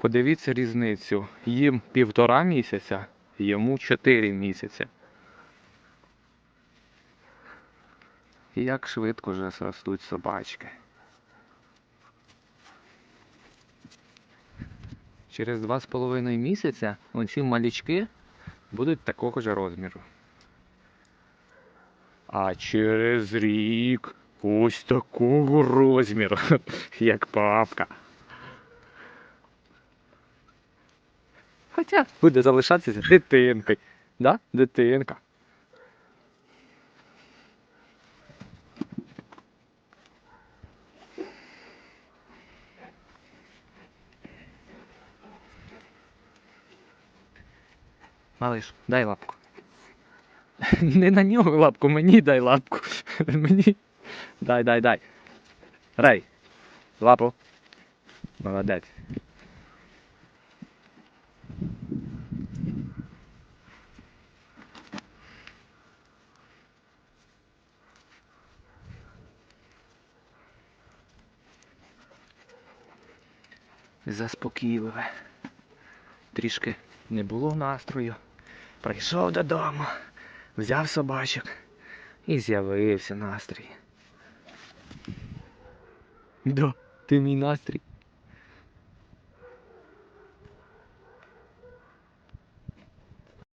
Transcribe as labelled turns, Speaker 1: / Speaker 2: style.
Speaker 1: Подивіться різницю. Їм півтора місяця, йому чотири місяці. І Як швидко вже ростуть собачки. Через два з половиною місяця оці малючки будуть такого ж розміру. А через рік ось такого розміру, як папка. Хоча буде залишатися дитинкою. Да? Дитинка. Малиш, дай лапку. Не на нього лапку, мені дай лапку. Мені. Дай, дай, дай. Рей. Лапу. Молодець. Заспокійливе. Трішки не було настрою. Прийшов додому, взяв собачок і з'явився настрій. Да, ти мій настрій.